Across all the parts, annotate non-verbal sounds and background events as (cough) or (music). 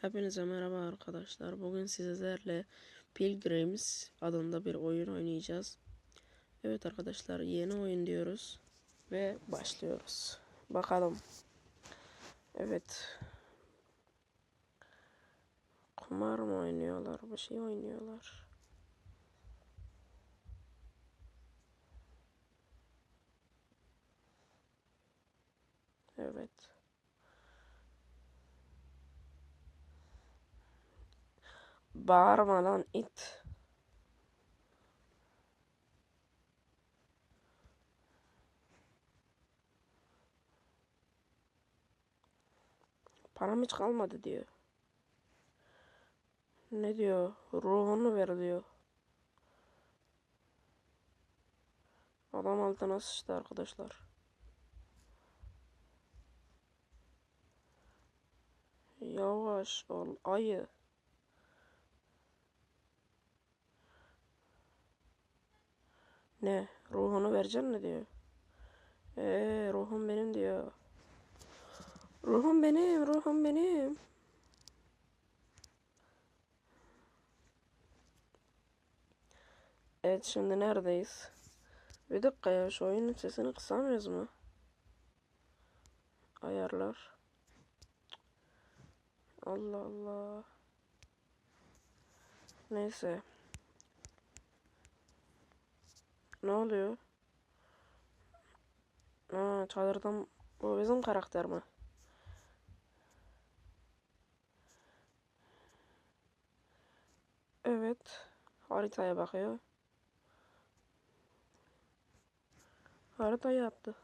Hepinize merhaba arkadaşlar. Bugün sizlerle Pilgrims adında bir oyun oynayacağız. Evet arkadaşlar yeni oyun diyoruz ve başlıyoruz. Bakalım. Evet. Kumar mı oynuyorlar? Bir şey oynuyorlar. Evet. Bağırma lan it. Param hiç kalmadı diyor. Ne diyor? Ruhunu ver diyor. Adam altına sıçtı arkadaşlar. Yavaş ol ayı. Ne? Ruhunu vereceksin ne diyor? Eee ruhum benim diyor. Ruhum benim, ruhum benim. Evet şimdi neredeyiz? Bir dakika ya şu oyunun sesini kısamıyoruz mu? Ayarlar. Allah Allah. Neyse. Ne oluyor? Ha, çadırdan bu bizim karakter mi? Evet. Haritaya bakıyor. Haritaya attı.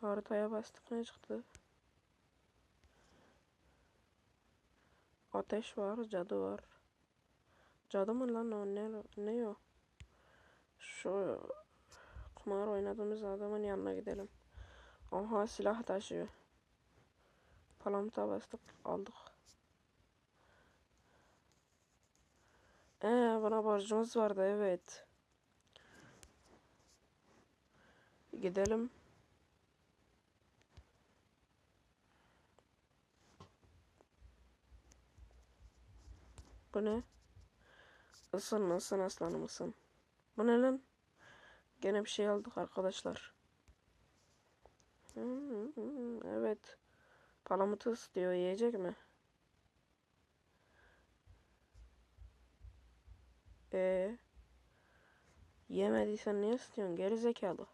Haritaya bastık ne çıktı? Ateş var, cadı var. Cadı mı lan o ne, ne o? Şu kumar oynadığımız adamın yanına gidelim. Aha silah taşıyor. Palamta bastık aldık. Ee buna borcumuz vardı evet. Gidelim. Bu ne? Isın ısın aslanım ısın. Bu ne lan? Gene bir şey aldık arkadaşlar. Evet. Palamut'u istiyor. Yiyecek mi? Ee, yemediysen niye istiyorsun? Geri zekalı.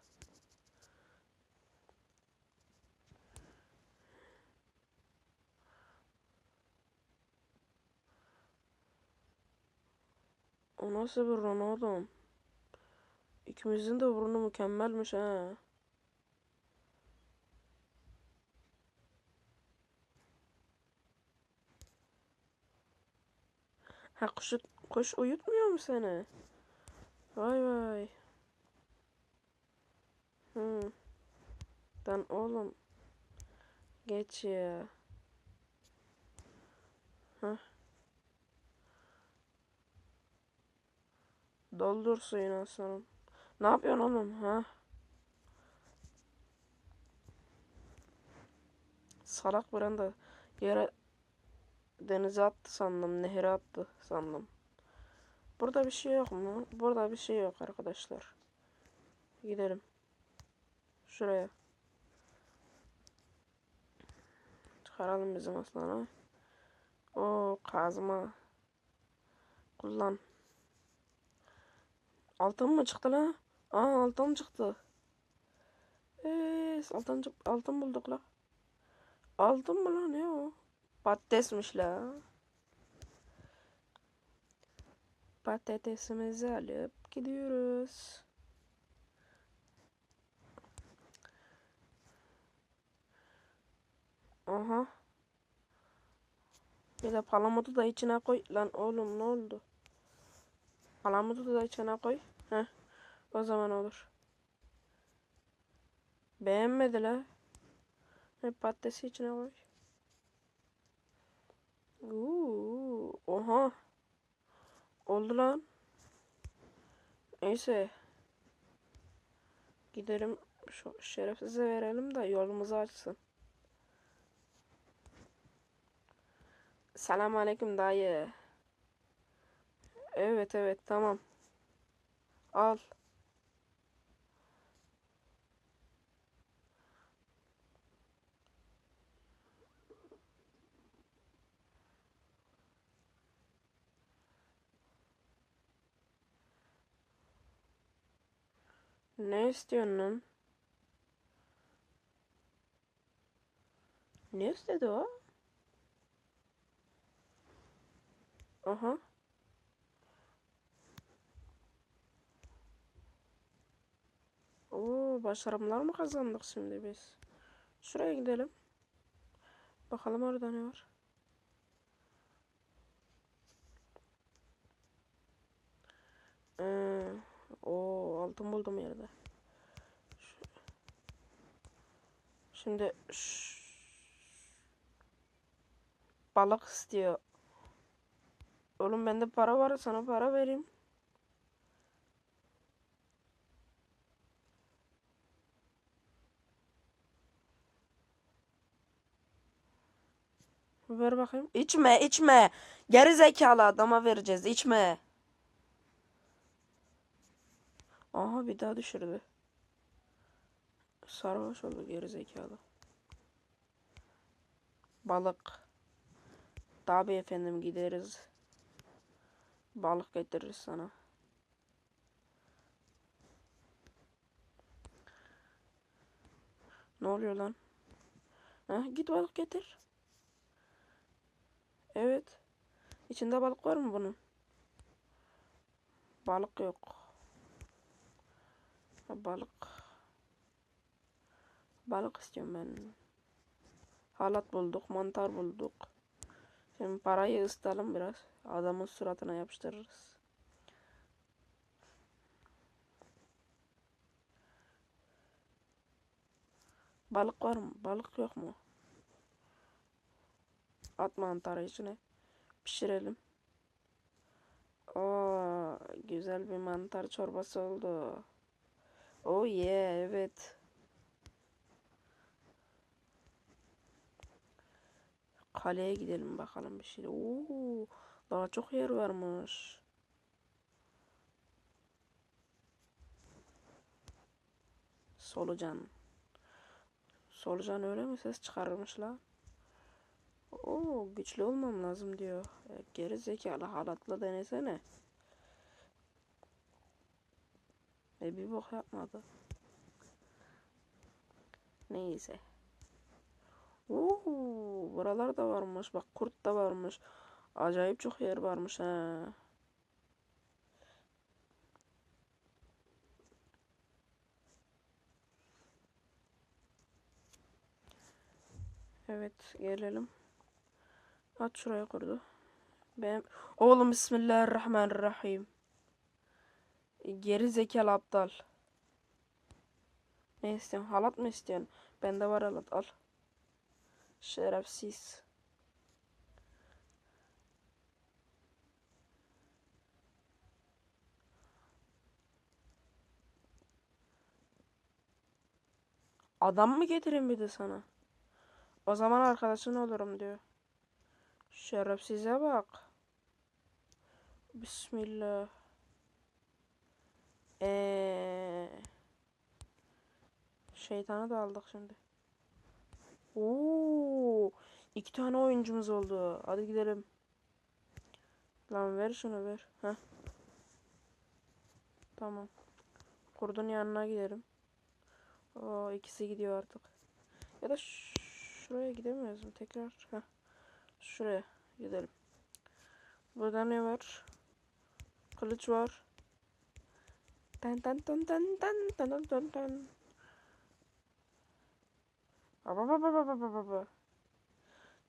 O nasıl bir oğlum? İkimizin de burnu mükemmelmiş ha. Ha kuş, kuş uyutmuyor mu seni? Vay vay. Hı. Lan oğlum. Geç ya. Hah. Doldur suyunu aslanım. Ne yapıyorsun oğlum ha? Salak bir anda yere denize attı sandım. Nehre attı sandım. Burada bir şey yok mu? Burada bir şey yok arkadaşlar. Gidelim. Şuraya. Çıkaralım bizim aslanı. O kazma. Kullan. Altın mı çıktı lan? Aa altın çıktı. Eee altın, altın bulduk la. Altın mı lan o? Patatesmiş la. Patatesimizi alıp gidiyoruz. Aha. Bir de palamudu da içine koy. Lan oğlum ne oldu? Palamudu da içine koy. Heh. O zaman olur. Beğenmedi la. Patatesi içine koy. Uuu, oha. Oldu lan. Neyse. Gidelim şu şerefsize verelim de yolumuzu açsın. Selam aleyküm dayı. Evet evet tamam. Al. Ne istiyorsun lan? Ne istedi o? Aha. Oo, başarımlar mı kazandık şimdi biz? Şuraya gidelim. Bakalım orada ne var. Ee, o altın buldum yerde. Şimdi balık istiyor. Oğlum bende para var sana para vereyim. Ver bakayım. İçme içme. Geri zekalı adama vereceğiz içme. Aha bir daha düşürdü. Sarhoş oldu geri zekalı. Balık. Tabii efendim gideriz. Balık getiririz sana. Ne oluyor lan? Ha, git balık getir. Evet. İçinde balık var mı bunun? Balık yok. Ha, balık. Balık istiyorum ben. Halat bulduk, mantar bulduk. Şimdi parayı ısıtalım biraz. Adamın suratına yapıştırırız. Balık var mı? Balık yok mu? At mantarı içine. Pişirelim. Oo, güzel bir mantar çorbası oldu. Oh yeah, evet. Kaleye gidelim bakalım bir şey. Oo, daha çok yer varmış. Solucan. Solucan öyle mi ses çıkarmış la? Oo, güçlü olmam lazım diyor. E, geri zekalı halatla denesene. E bir bok yapmadı. Neyse. Oo, buralar da varmış. Bak kurt da varmış. Acayip çok yer varmış ha. Evet gelelim. At şuraya kurdu. Benim oğlum Bismillahirrahmanirrahim. Geri zekalı aptal. Ne istiyorsun? Halat mı istiyorsun? Bende var halat al. Şerefsiz. Adam mı getireyim bir de sana? O zaman arkadaşın olurum diyor. Şerefsize bak. Bismillah. Ee, şeytanı da aldık şimdi. Oo, iki tane oyuncumuz oldu. Hadi gidelim. Lan ver şunu ver. Heh. Tamam. Kurdun yanına gidelim. Oo, ikisi gidiyor artık. Ya da şuraya gidemiyoruz mu tekrar? Heh. Şuraya gidelim. Burada ne var? Kılıç var. Tan tan tan tan tan tan tan tan.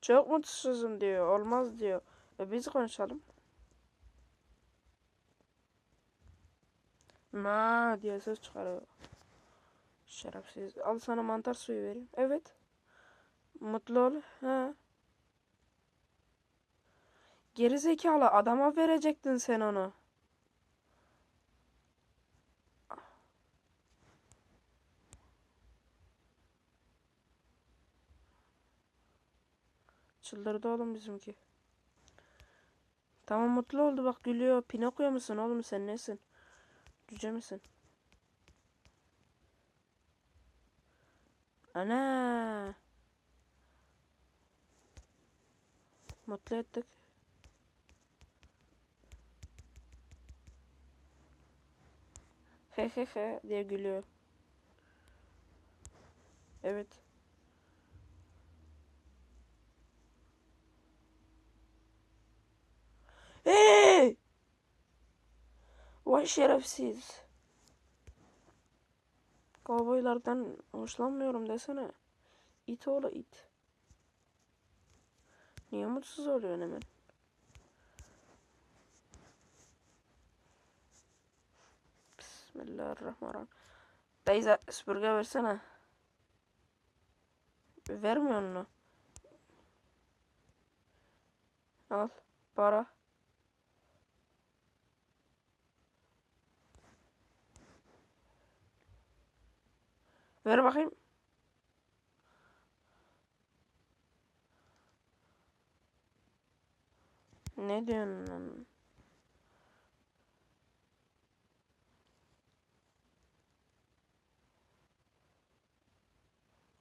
Çok mutsuzum diyor. Olmaz diyor. E biz konuşalım. Ma diye ses çıkarıyor. Şerefsiz. Al sana mantar suyu vereyim. Evet. Mutlu ol. Ha. Geri zekalı adama verecektin sen onu. Çıldırdı oğlum bizimki. Tamam mutlu oldu bak gülüyor. Pinokyo musun oğlum sen nesin? Cüce misin? Ana. Mutlu ettik. He he he diye gülüyor. Evet. Hey! Vay şerefsiz. Kovboylardan hoşlanmıyorum desene. İt oğlu it. Niye mutsuz oluyorsun hemen? Bismillahirrahmanirrahim. Teyze süpürge versene. Vermiyor mu? Al. Para. Ver bakayım. Ne diyorsun lan?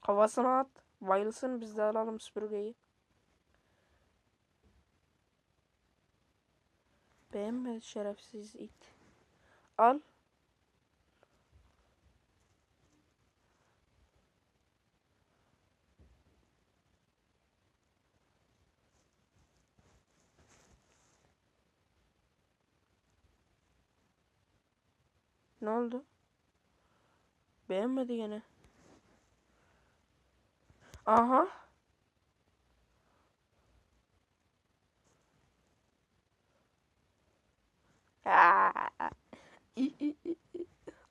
Kafasına at. Bayılsın biz de alalım süpürgeyi. Beğenmedi şerefsiz it. Al. Ne oldu? Beğenmedi gene. Aha.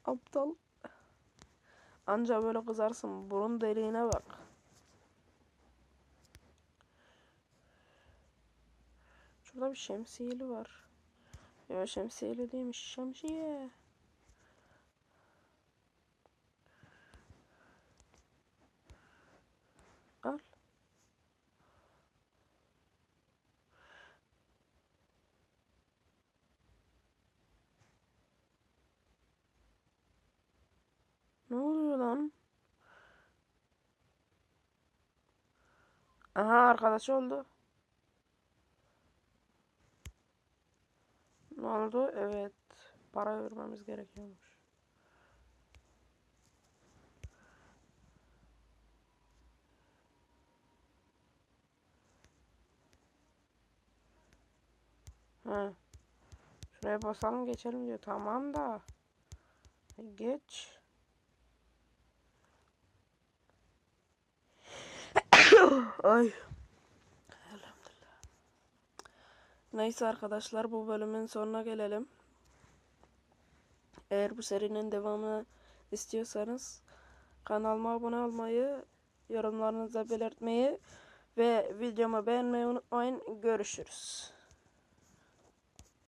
Aptal. Anca böyle kızarsın. Burun deliğine bak. Şurada bir şemsiyeli var. Ya şemsiyeli değilmiş. Şemsiye. Al. Ne oluyor lan? Aha arkadaş oldu. Ne oldu? Evet. Para vermemiz gerekiyormuş. Ha. Şuraya basalım geçelim diyor. Tamam da. Geç. (coughs) Ay. Elhamdülillah. Neyse arkadaşlar bu bölümün sonuna gelelim. Eğer bu serinin devamını istiyorsanız kanalıma abone olmayı, yorumlarınızı belirtmeyi ve videomu beğenmeyi unutmayın. Görüşürüz.